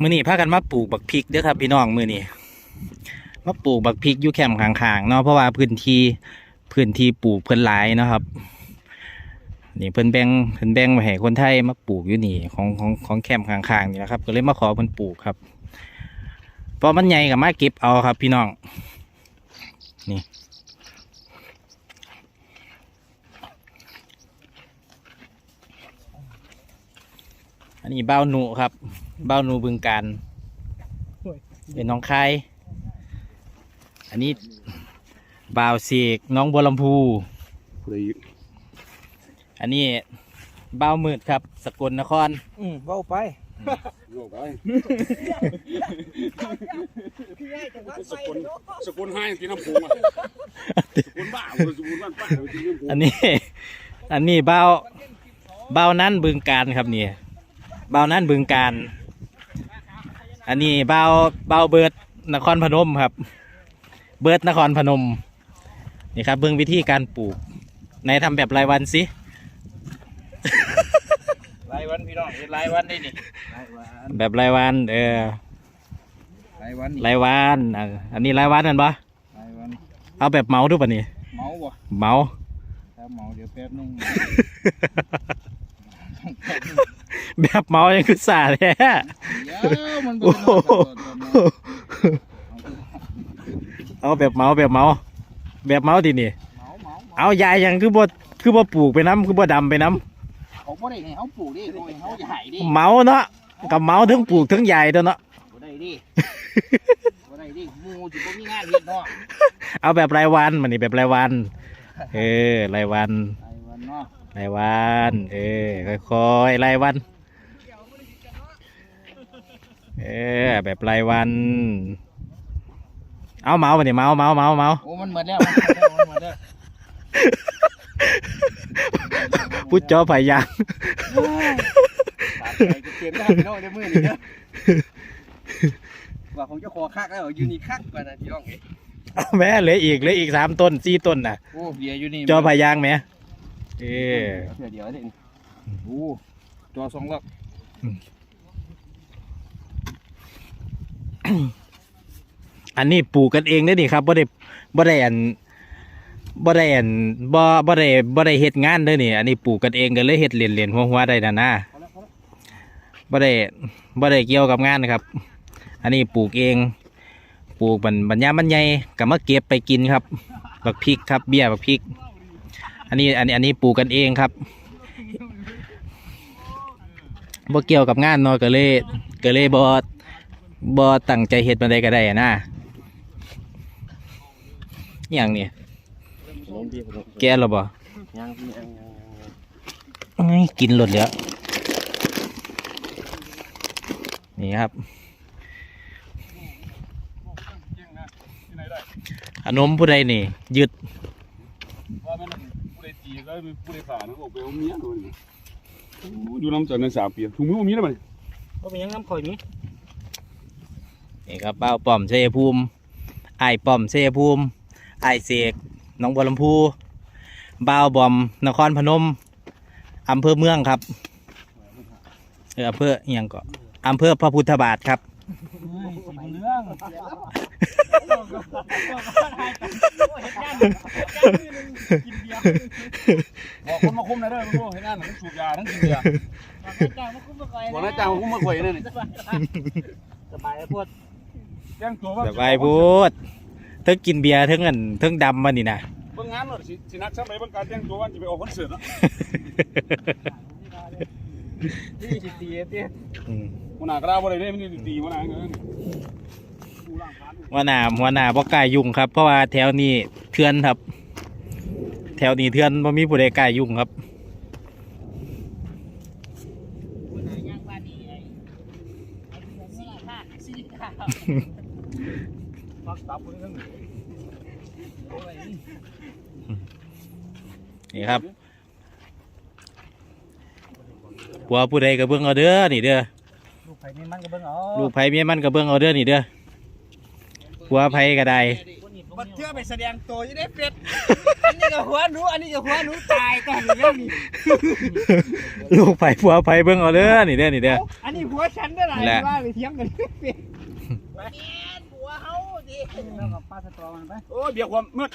มือนี้พากันมาปลูกบักพริกเด้อครับพี่น้องมือนี้มาปลูกบักพริกอยู่แคมป์ข้างๆเนาะเพราะว่าพื้นที่พื้นที่ปลูกเพิ่นหลายเนาะครับ นี่เพิ่นแบ่งเพิ่นแบ่งไว้ให้คนไทยมาปลูกอยู่นี่ของของของแคมป์ข้างๆนี่นะครับ ก็เลยมาขอเพิ่นปลูกครับพอมันใหญ่ก็มาเก็บเอาครับ พี่น้องนี่ อันนี้เบ้าหนูครับ เบ้าหนูบึงการเป็นน้องคายอันนี้บ่าวเสกน้องบัวลำพูผู้ใดอันนี้บ่าวมืดครับ สกลนคร อืมเว้าไปโยกได้สกุลสกุลให้กินน้ำผงอะสกุลบ้าสกุลบ้านป้ากินน้ำผงอันนี้ อันนี้บ่าวบ่าวนั้นบึงการครับนี่ บ่าวนั้นบึงการ อันนี้บ่าวบ่าวเบิร์ดนครพนมครับ เบิร์ดนครพนม นี่ครับเบิ่งวิธีการปลูกไหนทำแบบรายวันสิรายวันพี่น้องเฮ็ดรายวันได้นี่รายวันแบบรายวันเออรายวันนี่รายวันอะอันนี้รายวันนั่นปะรายวันเอาแบบเมาดูปะนี่เมาบ่เมาถ้าเมาเดี๋ยวแป๊บนึง แบบเมายังคือสาแท้เดี๋ยวมันบ่โอ้ได้โหนอนตลอดเดี๋ยวเนาะเอาแบบเมาแบบเมา แบบเมาดินี่เมาเมาเมาเอายายยังคือบ่คือบ่ปลูกไปน้ำคือบ่ดำไปน้เขาบ่ได้ให้เขาปลูกดิเขาให้เขาใหญ่ดิำเมาเนาะกับเมาทั้งปลูกทั้งใหญ่ตัวเนาะบ่ได้ดิบ่ได้ดิหมู่สิบ่มีงานเฮ็ดเนาะเอาแบบรายวันมันนี่แบบรายวัน เออรายวันรายวันเนาะรายวัน เออค่อยๆรายวัน เออแบบรายวัน เอาเมาปะนี่เมาเมาเมาเมาโอ้มันหมดแล้วมันหมดแล้วมันหมดแล้วพูดจอไผ่ยางตัดไปก็เก็บได้พี่น้องในมือนี่เด้อว่าของเจ้าของคักแล้วอยู่นี่คักกว่านะพี่น้องเอ้ยเอาแม่เหลืออีกเหลืออีกสามต้นสี่ต้นน่ะ โอ้เบียร์อยู่นี่จอไผ่ยางไหมเออเดี๋ยวเดี๋ยวนี่โอ้จอสองล็อก อันนี้ปลูกกันเองได้อนี่ครับบ่ได้บ่ได้อันบ่ได้อันบ่บ่ได้บ่ได้เฮ็ดงานเด้อนี่ อันนี้ปลูกกันเองก็เลยเฮ็ดเล่นๆหัวๆได้นะนะบ่ได้บ่ได้เกี่ยวกับงานนะครับ อันนี้ปลูกเอง ปลูกบันบัญญามันใหญ่ก็มาเก็บไปกินครับบักพริกครับ เบี้ยบักพริก อันนี้อันนี้อันนี้ปลูกกันเองครับบ่เกี่ยวกับงานเนาะก็เลยก็เลยบ่ บ่ตั้งใจเฮ็ดมาได้ก็ได้อะนะอหย่างนี้แกแล้วบ่ยังพี่ยังยังเอ้ยกินหลดแล้วนี่ครับขนมผู้ใดนี่ยึดว่ามันผู้ใดตีก็ผู้ใดขานะบอกไปเอาเมียหน่อยอยู่น้ำจันทร์ในสามปีถุงมือมีแล้วมั้ยก็เป็นยังน้ำข่อยนี้ นี่ครับเป้าป้อมเชยภูมิไอ้ายป้อมเชยภูมิไอ้ายเสกหน้องบัวลำพูบ่าวบอมนครพนมอำเภอเมืองครับเอออำเภออหยังก็อำเภอพระพุทธบาทครับสีเรื่องบอกคนมาคุมนะเด้อมึงรู้เห็นนั่นทั้งสูบยาทั้งกินเบียร์บอกนายจ้างมาคุมมาข่อยนั่นนี่สบายแล้วพวด แจ้งตัวว่าสบายพูดเทั้งกินเบียร์เทั้งอันเทั้งดำมานี่นะเบิ่งงานหน่อยสิสินักซ้ำไปเบิ่งการแจ้งตัวว่าจะไปออกคอนเสิร์ตเนาะนี่สิตีเตี้ยอืมหัวหน้ากระดาษบ่ได้เด้มันนี่ตีหัวหน้าเงินหัวหน้าหัวหน้าบ่กล้ายุ่งครับ เพราะว่าแถวนี้เทือนครับ แถวนี้เทือนบ่มีผู้ใดกล้ายุ่งครับพักตับคนนึง นี่ครับปัวผู้ใดกระเบื้องเอาเด้อนี่เด้อลูกไผ่เมียมันกระเบื้องเอาเด้อนี่เด้อปัวไผ่กระได้บันเทื่อไปแสดงตัวจะได้เป็ดอันนี้ก็หัวหนูอันนี้ก็หัวหนูตายก่อนเรื่นี่ลูกไผ่ผัวไผ่เบื้องเอาเด้อนี่เด้อนี่เด้ออันนี้หัวฉันได้ไรว่าไปเทียงกันเป็ด โอ้เบียร์ความมืด